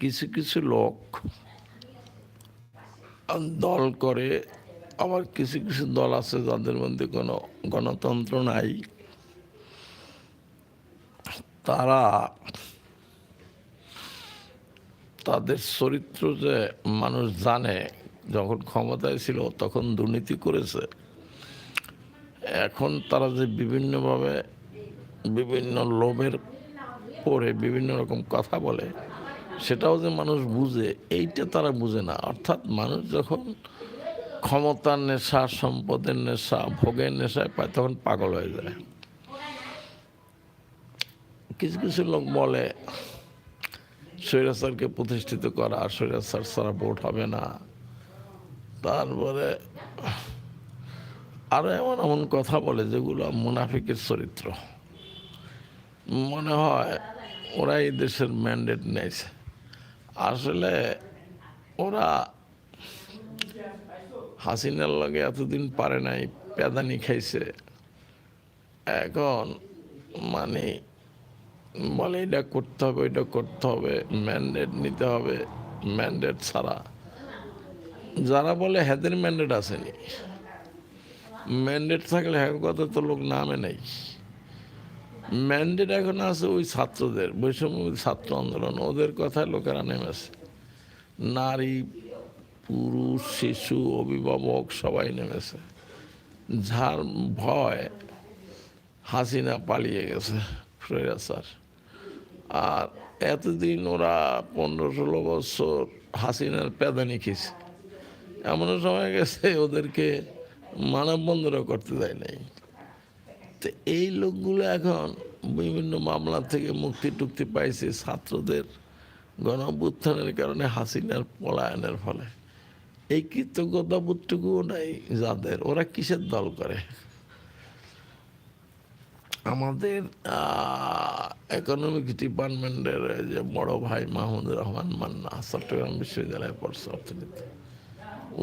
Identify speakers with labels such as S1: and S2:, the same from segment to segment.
S1: কিছু কিছু লোক দল করে, আবার কিছু কিছু দল আছে যাদের মধ্যে কোনো গণতন্ত্র নাই। তারা তাদের চরিত্র যে মানুষ জানে, যখন ক্ষমতায় ছিল, তখন দুর্নীতি করেছে। এখন তারা যে বিভিন্নভাবে বিভিন্ন লোভের পরে বিভিন্ন রকম কথা বলে সেটাও যে মানুষ বুঝে, এইটা তারা বুঝে না। অর্থাৎ মানুষ যখন ক্ষমতার নেশা, সম্পদের নেশা, ভোগের নেশায় পায়, তখন পাগল হয়ে যায়। কিছু কিছু লোক বলে স্বৈরাচারকে প্রতিষ্ঠিত করা স্বৈরাচার ছাড়া ভোট হবে না। তারপরে আরও এমন এমন কথা বলে, যেগুলো মুনাফিকের চরিত্র। মনে হয় ওরা এই দেশের ম্যান্ডেট নিয়েছে। আসলে ওরা হাসিনার লগে এতদিন পারে নাই পেদানি খাইছে। এখন মানে বলে এটা করতে হবে এটা করতে হবে ম্যান্ডেট নিতে হবে ম্যান্ডেট ছাড়া। যারা বলে হেদের ম্যান্ডেট আসেনি ম্যান্ডেট থাকলে হ্যাঁ কথা তো লোক নামে নেই। ম্যান্ডেট এখন আছে ওই ছাত্রদের, বৈষম্য ছাত্র আন্দোলন, ওদের কথায় লোকেরা নেমেছে। নারী, পুরুষ, শিশু, অভিভাবক সবাই নেমেছে। যার ভয় হাসিনা পালিয়ে গেছে স্বৈরাচার আর এতদিন ওরা পনেরো ষোলো বছর হাসিনার পেদানি খেয়েছে। এমন সময় গেছে ওদেরকে মানববন্ধনও করতে দেয় নাই। তো এই লোকগুলো এখন বিভিন্ন মামলা থেকে মুক্তি টুক্তি পাইছে ছাত্রদের গণঅভ্যুত্থানের কারণে হাসিনার পলায়নের ফলে। এই কৃতজ্ঞতা বোধটুকুও নাই যাদের, ওরা কিসের দল করে? আমাদের ইকোনমিক ডিপার্টমেন্টের যে বড় ভাই মাহমুদুর রহমান মান্না, চট্টগ্রাম বিশ্ববিদ্যালয়ে পড়ছে অর্থনীতি।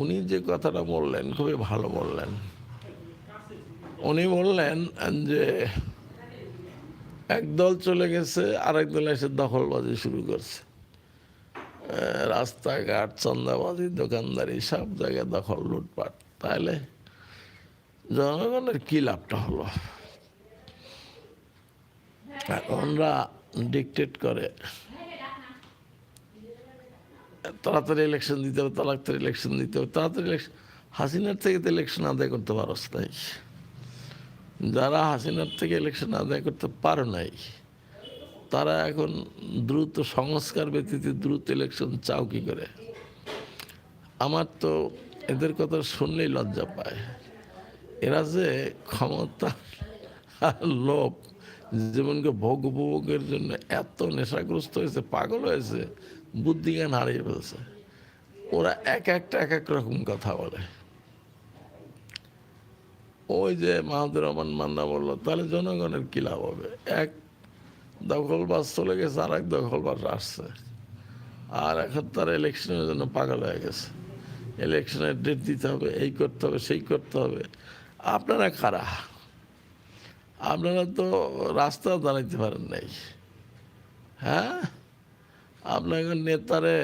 S1: উনি যে কথাটা বললেন, খুবই ভালো বললেন। উনি বললেন, যে একদল চলে গেছে, আরেক দল এসে দখলবাজি শুরু করছে। রাস্তাঘাট চন্দাবাজি দোকানদারি, সব জায়গায় দখল, লুটপাট। তাহলে জনগণের কি লাভটা হলো? ওনরা ডিকটেট করে। তাড়াতাড়ি ইলেকশন দিতে হবে, তাড়াতাড়ি ইলেকশন দিতে হবে, তাড়াতাড়ি ইলেকশন হাসিনার থেকে তো ইলেকশন আদায় করতে পারস নাই। যারা হাসিনার থেকে ইলেকশন আদায় করতে পারো নাই, তারা এখন দ্রুত সংস্কার ব্যতীত দ্রুত ইলেকশন চাও কি করে? আমার তো এদের কথা শুনলেই লজ্জা পায়। এরা যে ক্ষমতা আর লোভ যেমনকে ভোগ উপভোগের জন্য এত নেশাগ্রস্ত হয়েছে, পাগল হয়েছে, বুদ্ধিজ্ঞান হারিয়ে ফেলছে, ওরা এক একটা এক এক রকম কথা বলে। ওই যে মাহাদুর রহমান মান্না বলল, তাহলে জনগণের কি লাভ হবে? এক দখলবাজ চলে গেছে আর এক দখলবাজ আসছে। আর এখন তারা ইলেকশনের জন্য পাগল হয়ে গেছে। ইলেকশনের ডেট দিতে হবে, এই করতে হবে, সেই করতে হবে। আপনারা খারা আপনারা তো রাস্তা দাঁড়াইতে পারেন নাই। হ্যাঁ? আপনাকে নেতারে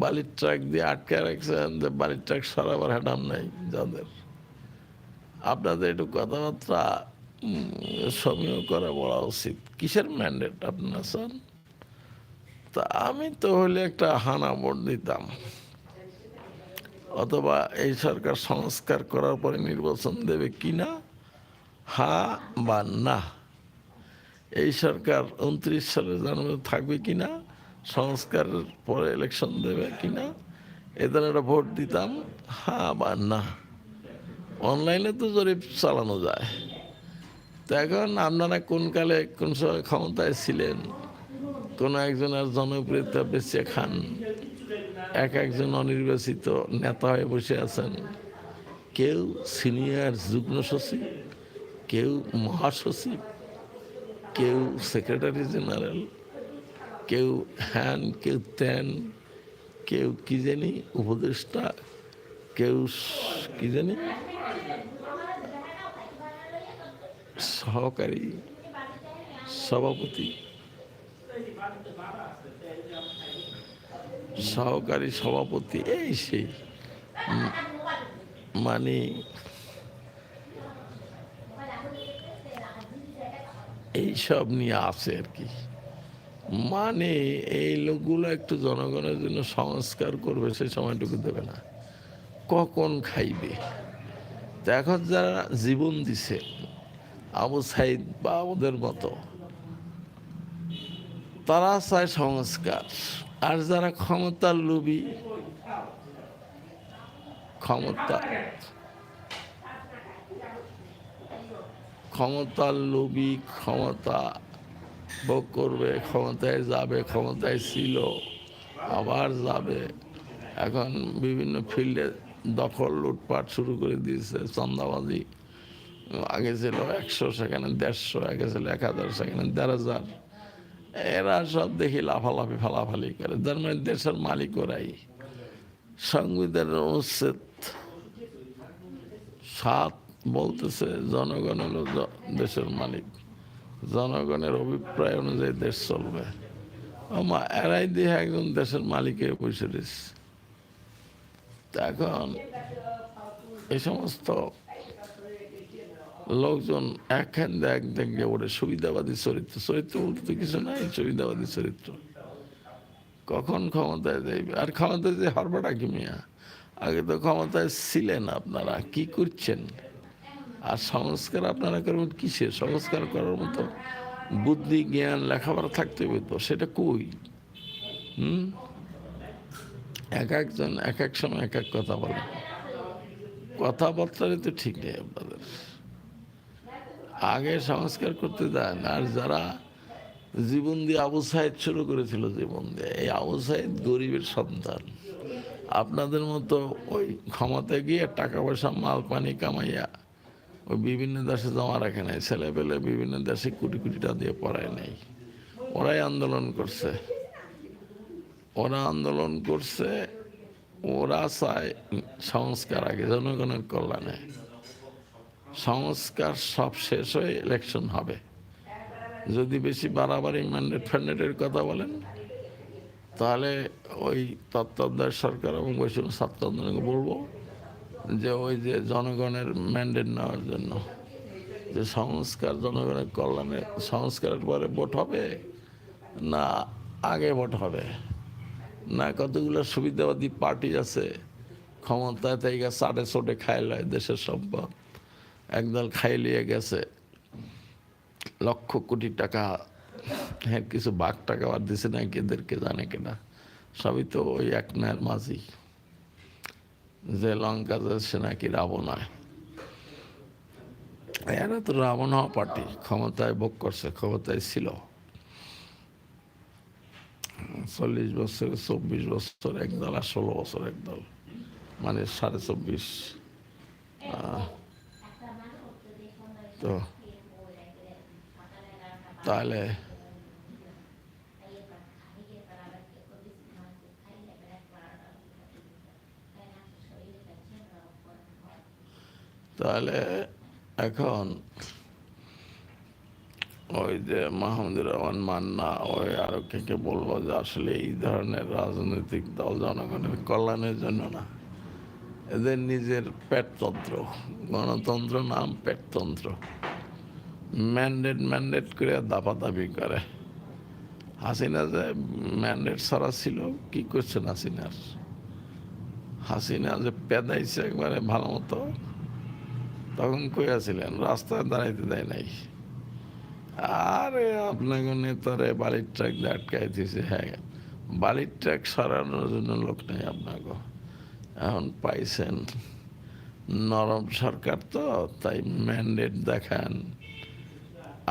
S1: বালির ট্রাক দিয়ে আটকে রাখছেন, যে বালির ট্রাক সরাবার হ্যাডাম নাই যাদের। আপনাদের একটু কথাবার্তা সমীহ করে বলা উচিত। কিসের ম্যান্ডেট আপনারা, স্যার? তা আমি তো হলে একটা হানা ভোট দিতাম। অথবা এই সরকার সংস্কার করার পরে নির্বাচন দেবে কি না হা বা না, এই সরকার উনত্রিশ সালে জানুয়ারি থাকবে কি না সংস্কারের পরে ইলেকশন দেবে কি না এদের একটা ভোট দিতাম, হা বা না। অনলাইনে তো জরিপ চালানো যায়। তো এখন আপনারা কোন কালে কোন সময় ক্ষমতায় ছিলেন? কোন একজনের জনপ্রিয়তা বেঁচে খান। এক একজন অনির্বাচিত নেতা হয়ে বসে আছেন। কেউ সিনিয়র যুগ্ম সচিব, কেউ মহাসচিব, কেউ সেক্রেটারি জেনারেল, কেউ হ্যান, কেউ ত্যান, কেউ কি জানি উপদেষ্টা, কেউ কী জানি সহকারী সভাপতি সহকারী সভাপতি, এই সেই মানে এইসব নিয়ে আছে আর কি। মানে এই লোকগুলো একটু জনগণের জন্য সংস্কার করবে সেই সময়টুকু দেবে না। কখন খাইবে? এখন যারা জীবন দিছে আবু সাইদ বা ওদের মতো। তারা চায় সংস্কার। আর যারা ক্ষমতার লোভী, ক্ষমতা, ক্ষমতার লোভী, ক্ষমতা ভোগ করবে, ক্ষমতায় যাবে, ক্ষমতায় ছিল, আবার যাবে। এখন বিভিন্ন ফিল্ডে দখল, লুটপাট শুরু করে দিয়েছে চন্দাবাজি আগে ছিল একশো, সেখানে দেড়শো, আগে ছিল এক হাজার, সেখানে দেড় হাজার। এরা সব দেখি লাফালাফি, ফালাফালি করে। যার মানে দেশের মালিক ওরাই। সংবিধানের অনুচ্ছেদ সাত বলতেছে, জনগণ হলো দেশের মালিক। জনগণের অভিপ্রায় অনুযায়ী দেশ চলবে। আমা, এরাই দিয়ে একজন দেশের মালিকে বসে তা এখন এই সমস্ত লোকজন একখান এক দেখে ওটা সুবিধাবাদী চরিত্র। চরিত্র বলতে তো কিছু নাই সুবিধাবাদী চরিত্র। কখন ক্ষমতায় যাইবে? আর ক্ষমতায় যে হরবাটা কি মিয়া? আগে তো ক্ষমতায় ছিলেন আপনারা, কি করছেন? আর সংস্কার আপনারা করবেন কিসের? সংস্কার করার মতো বুদ্ধি, জ্ঞান, লেখাপড়া থাকতে হবে তো, সেটা কই? হুম? এক একজন এক এক সময় এক এক কথা বলেন কথাবার্তারই তো ঠিক নেই আপনাদের। আগে সংস্কার করতে দেন, আর যারা জীবন দিয়ে আবু সাহেদ শুরু করেছিল জীবন দিয়ে, এই আবু সাহেদ গরিবের সন্তান। আপনাদের মতো ওই ক্ষমতায় গিয়ে টাকা পয়সা মাল, পানি কামাইয়া ওই বিভিন্ন দেশে জমা রাখে নাই ছেলে পেলে বিভিন্ন দেশে কোটি কোটি দিয়ে পড়ায় নাই। ওরাই আন্দোলন করছে। ওরা আন্দোলন করছে, ওরা চায় সংস্কার আগে, জনগণের কল্যাণে। সংস্কার সব শেষ হয়ে ইলেকশন হবে। যদি বেশি বাড়াবাড়ি ম্যান্ডেট ফ্যান্ডেটের কথা বলেন, তাহলে ওই তত্ত্বাবধায়ক সরকার এবং বৈষম্য ছাত্র আন্দোলনকে বলব যে ওই যে জনগণের ম্যান্ডেট নেওয়ার জন্য, যে সংস্কার জনগণের কল্যাণে, সংস্কারের পরে ভোট হবে না আগে ভোট হবে? না কতগুলো সুবিধাবাদী পার্টি আছে? ক্ষমতায় থেকে চাটে চোটে খাইলায় দেশের সম্পদ। একদল খাইলিয়ে গেছে। লক্ষ কোটি টাকা। হ্যাঁ কিছু বাঘ টাকা আর দিছে না কেদেরকে জানে কেনা। সবই তো ওই এক নায়ের মাঝি। যে লঙ্কা যাচ্ছে নাকি রাবণায় এরা তো রাবণ হওয়া পার্টি, ক্ষমতায় ভোগ করছে, ক্ষমতায় ছিল। চল্লিশ বছর, চব্বিশ বছর একদল আর ষোলো বছর একদল। মানে সাড়ে চব্বিশ তো তাহলে তাহলে এখন ওই যে মাহমুদুর রহমান মান্না ওই আরও কে কে বলব যে আসলে এই ধরনের রাজনৈতিক দল জনগণের কল্যাণের জন্য না। এদের নিজের পেটতন্ত্র, গণতন্ত্র নাম পেটতন্ত্র। ম্যান্ডেট ম্যান্ডেট করে দাপাদাপি করে। হাসিনা যে ম্যান্ডেট ছাড়া ছিল কি করছেন হাসিনার হাসিনা যে পেদাইছে একবারে ভালো মতো, তখন কইয়াছিলেন রাস্তায় দাঁড়াইতে দেয় নাই। আরে আপনাকে নেতারে বালির ট্রাক আটকাই দিয়েছে হ্যাঁ। বালির ট্রাক সরানোর জন্য লোক নেই আপনাকে। এখন পাইছেন। নরম সরকার তো, তাই ম্যান্ডেট দেখান।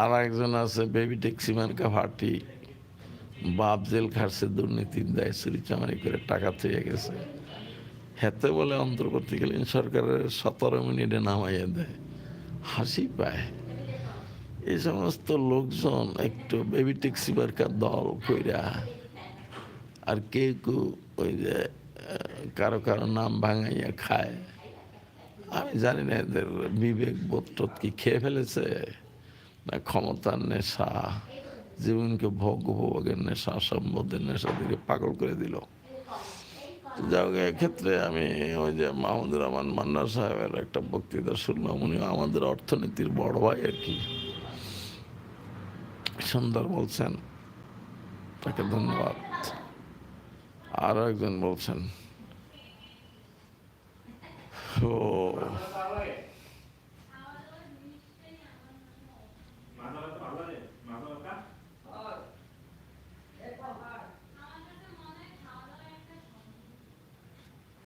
S1: আর একজন আছে বেবি ট্যাক্সি মার্কা পার্টি বাপ জেল খাটছে দুর্নীতির দায়, চুরি চামারি করে টাকা থেকে গেছে। হেতে বলে অন্তর্বর্তীকালীন সরকারের সতেরো মিনিটে নামাইয়ে দেয়। হাসি পায়। এই সমস্ত লোকজন একটু বেবি ট্যাক্সি দল কইরা, আর কেউ কেউ ওই যে কারও কারও নাম ভাঙাইয়া খায়। আমি জানি না এদের বিবেক বোধ কি খেয়ে ফেলেছে না ক্ষমতার নেশা, জীবনকে ভোগ উপভোগের নেশা, সম্পদের নেশা দিকে পাগল করে দিল। যাও ক্ষেত্রে আমি ওই যে মাহমুদুর রহমান মান্না সাহেবের একটা বক্তৃতা শুনলাম উনি আমাদের অর্থনীতির বড় ভাই আর কি। সুন্দর বলছেন, তাকে ধন্যবাদ। আরও একজন বলছেন।